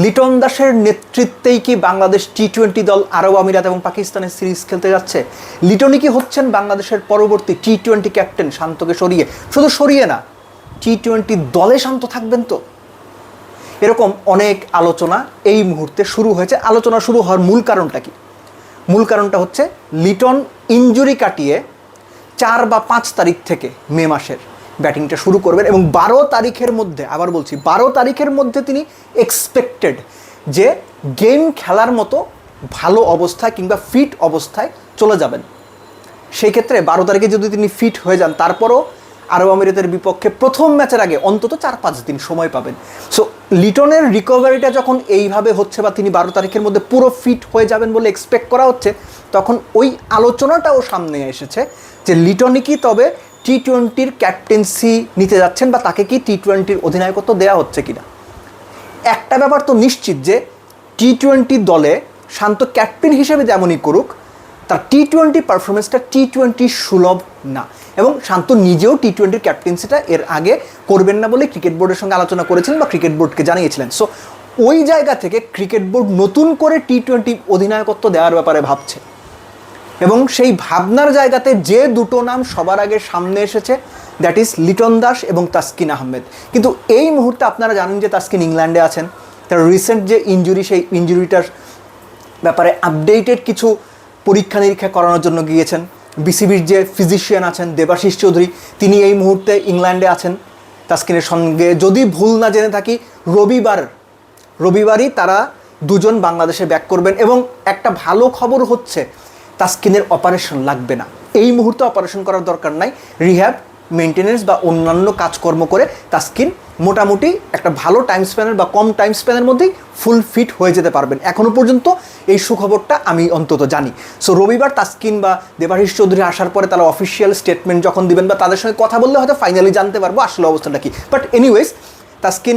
লিটন দাসের নেতৃত্বেই কি বাংলাদেশ টি টোয়েন্টি দল আরব আমিরাত এবং পাকিস্তানের সিরিজ খেলতে যাচ্ছে? লিটনই কি হচ্ছেন বাংলাদেশের পরবর্তী টি টোয়েন্টি ক্যাপ্টেন শান্তকে সরিয়ে? শুধু সরিয়ে না টি টোয়েন্টি দলে শান্ত থাকবেন তো। এরকম অনেক আলোচনা এই মুহূর্তে শুরু হয়েছে। আলোচনা শুরু হওয়ার মূল কারণটা কি? মূল কারণটা হচ্ছে লিটন ইনজুরি কাটিয়ে চার বা পাঁচ তারিখ থেকে মে মাসের ব্যাটিংটা শুরু করবেন এবং বারো তারিখের মধ্যে, আবার বলছি, বারো তারিখের মধ্যে তিনি এক্সপেক্টেড যে গেম খেলার মতো ভালো অবস্থায় কিংবা ফিট অবস্থায় চলে যাবেন। সেই ক্ষেত্রে বারো তারিখে যদি তিনি ফিট হয়ে যান, তারপরও আরব আমিরাতের বিপক্ষে প্রথম ম্যাচের আগে অন্তত চার পাঁচ দিন সময় পাবেন। সো লিটনের রিকভারিটা যখন এইভাবে হচ্ছে বা তিনি বারো তারিখের মধ্যে পুরো ফিট হয়ে যাবেন বলে এক্সপেক্ট করা হচ্ছে, তখন ওই আলোচনাটাও সামনে এসেছে যে লিটনই কি তবে টি টোয়েন্টির ক্যাপ্টেন্সি নিতে যাচ্ছেন বা তাকে কি টি টোয়েন্টির অধিনায়কত্ব দেওয়া হচ্ছে কিনা? একটা ব্যাপার তো নিশ্চিত যে টি টোয়েন্টি দলে শান্ত ক্যাপ্টেন হিসেবে যেমনই করুক, তার টি টোয়েন্টি পারফরমেন্সটা টি টোয়েন্টি সুলভ না এবং শান্ত নিজেও টি টোয়েন্টির ক্যাপ্টেন্সিটা এর আগে করবেন না বলে ক্রিকেট বোর্ডের সঙ্গে আলোচনা করেছিলেন বা ক্রিকেট বোর্ডকে জানিয়েছিলেন। সো ওই জায়গা থেকে ক্রিকেট বোর্ড নতুন করে টি টোয়েন্টি অধিনায়কত্ব দেওয়ার ব্যাপারে ভাবছে। এবং সেই ভাবনার জায়গাতে যে দুটো নাম সবার আগে সামনে এসেছে দ্যাট ইজ লিটন দাস এবং তাসকিন আহমেদ। কিন্তু এই মুহূর্তে আপনারা জানেন যে তাসকিন ইংল্যান্ডে আছেন। তার রিসেন্ট যে ইঞ্জুরি সেই ইঞ্জুরিটার ব্যাপারে আপডেটেড কিছু পরীক্ষা নিরীক্ষা করানোর জন্য গিয়েছেন। বিসিবির যে ফিজিশিয়ান আছেন, দেবাশিস চৌধুরী, তিনি এই মুহূর্তে ইংল্যান্ডে আছেন। তাসকিনের সঙ্গে যদি ভুল না জেনে থাকি, রবিবার, রবিবারই তারা দুজন বাংলাদেশে ব্যাক করবেন। এবং একটা ভালো খবর হচ্ছে তাস্কিনের অপারেশন লাগবে না। এই মুহূর্তে অপারেশন করার দরকার নাই। রিহ্যাব মেনটেনেন্স বা অন্যান্য কাজকর্ম করে তাস্কিন মোটামুটি একটা ভালো টাইম স্প্যানের বা কম টাইম স্প্যানের মধ্যেই ফুল ফিট হয়ে যেতে পারবেন। এখনও পর্যন্ত এই সুখবরটা আমি অন্তত জানি। সো রবিবার তাস্কিন বা দেবাশিস চৌধুরী আসার পরে তারা অফিসিয়াল স্টেটমেন্ট যখন দিবেন বা তাদের সঙ্গে কথা বললে হয়তো ফাইনালি জানতে পারব আসলে অবস্থাটা কি। But anyways Taskin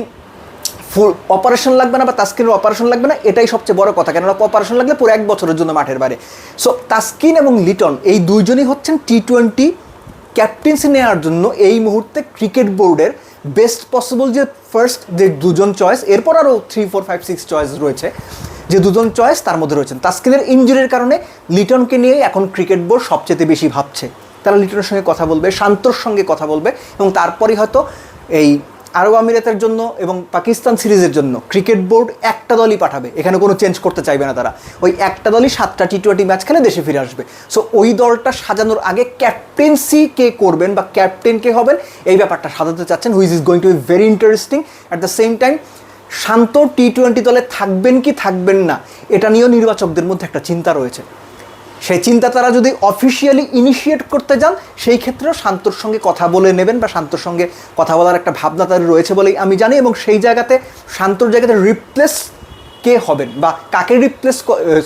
full operation লাগবে না বা তাস্কিনের অপারেশন লাগবে না, এটাই সবচেয়ে বড় কথা। কেননা অপারেশন লাগলে পুরো এক বছরের জন্য মাঠের বাইরে। সো তাস্কিন এবং লিটন এই দুইজনই হচ্ছেন টি টোয়েন্টি ক্যাপ্টেন্সি নেওয়ার জন্য এই মুহূর্তে ক্রিকেট বোর্ডের বেস্ট পসিবল যে ফার্স্ট যে দুজন চয়েস এরপর আরও three four five six choice রয়েছে। যে দুজন চয়েস তার মধ্যে রয়েছেন তাস্কিনের ইঞ্জুরির কারণে লিটনকে নিয়েই এখন ক্রিকেট বোর্ড সবচেয়ে বেশি ভাবছে। তারা লিটনের সঙ্গে কথা বলবে, শান্তর সঙ্গে কথা বলবে এবং তারপরই হয়তো এই আরব আমিরাতের জন্য এবং পাকিস্তান সিরিজের জন্য ক্রিকেট বোর্ড একটা দলই পাঠাবে। এখানে কোনো চেঞ্জ করতে চাইবে না তারা। ওই একটা দলই সাতটা টি টোয়েন্টি ম্যাচ খেলে দেশে ফিরে আসবে। সো ওই দলটা সাজানোর আগে ক্যাপ্টেন্সি কে করবেন বা ক্যাপ্টেন কে হবেন, এই ব্যাপারটা সাজাতে চাচ্ছেন which is going to be very interesting at the same time Shanto T twenty দলে থাকবেন কি থাকবেন না, এটা নিয়েও নির্বাচকদের মধ্যে একটা চিন্তা রয়েছে। সেই চিন্তা তারা যদি অফিসিয়ালি ইনিশিয়েট করতে যান, সেই ক্ষেত্রেও শান্তর সঙ্গে কথা বলে নেবেন বা শান্তর সঙ্গে কথা বলার একটা ভাবনা তাদের রয়েছে বলেই আমি জানি এবং সেই জায়গাতে শান্তর জায়গাতে রিপ্লেস কে হবেন বা কাকে রিপ্লেস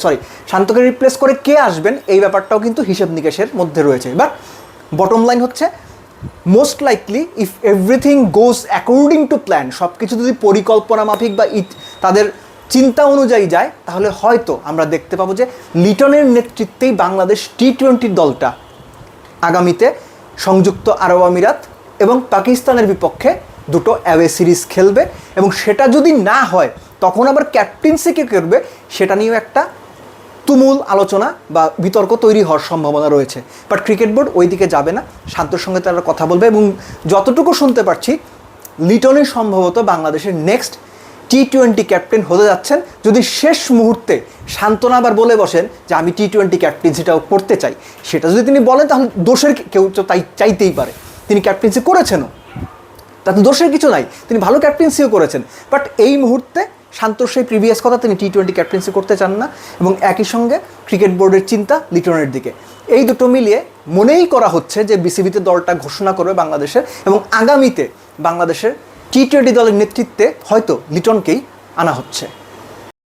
সরি শান্তকে রিপ্লেস করে কে আসবেন এই ব্যাপারটাও কিন্তু হিসেব নিকেশের মধ্যে রয়েছে। বাট বটম লাইন হচ্ছে most likely if everything goes according to plan সব কিছু যদি পরিকল্পনা মাফিক বা তাদের চিন্তা অনুযায়ী যায়, তাহলে হয়তো আমরা দেখতে পাবো যে লিটনের নেতৃত্বেই বাংলাদেশ টি টোয়েন্টির দলটা আগামীতে সংযুক্ত আরব আমিরাত এবং পাকিস্তানের বিপক্ষে দুটো অ্যাওয়ে সিরিজ খেলবে এবং সেটা যদি না হয়, তখন আবার ক্যাপ্টেন্সি কে করবে, সেটা নিয়েও একটা তুমুল আলোচনা বা বিতর্ক তৈরি হওয়ার সম্ভাবনা রয়েছে। বাট ক্রিকেট বোর্ড ওই দিকে যাবে না, শান্তর সঙ্গে তারা কথা বলবে এবং যতটুকু শুনতে পারছি লিটনই সম্ভবত বাংলাদেশের নেক্সট টি টোয়েন্টি ক্যাপ্টেন হতে যাচ্ছেন। যদি শেষ মুহূর্তে সান্ত্বনা আবার বলে বসেন যে আমি টি টোয়েন্টি ক্যাপ্টেন্সিটাও করতে চাই, সেটা যদি তিনি বলেন তাহলে দোষের কেউ তাই চাইতেই পারে। তিনি ক্যাপ্টেন্সি করেছেনও। তাতে দোষের কিছু নাই। তিনি ভালো ক্যাপ্টেন্সিও করেছেন। বাট এই মুহূর্তে শান্তর সেই প্রিভিয়াস কথা তিনি টি টোয়েন্টি ক্যাপ্টেন্সি করতে চান না এবং একই সঙ্গে ক্রিকেট বোর্ডের চিন্তা লিটনের দিকে। এই দুটো মিলিয়ে মনেই করা হচ্ছে যে বিসিবিতে দলটা ঘোষণা করবে বাংলাদেশের এবং আগামীতে বাংলাদেশের টি টোয়েন্টি দলের নেতৃত্বে হয়তো লিটনকেই আনা হচ্ছে।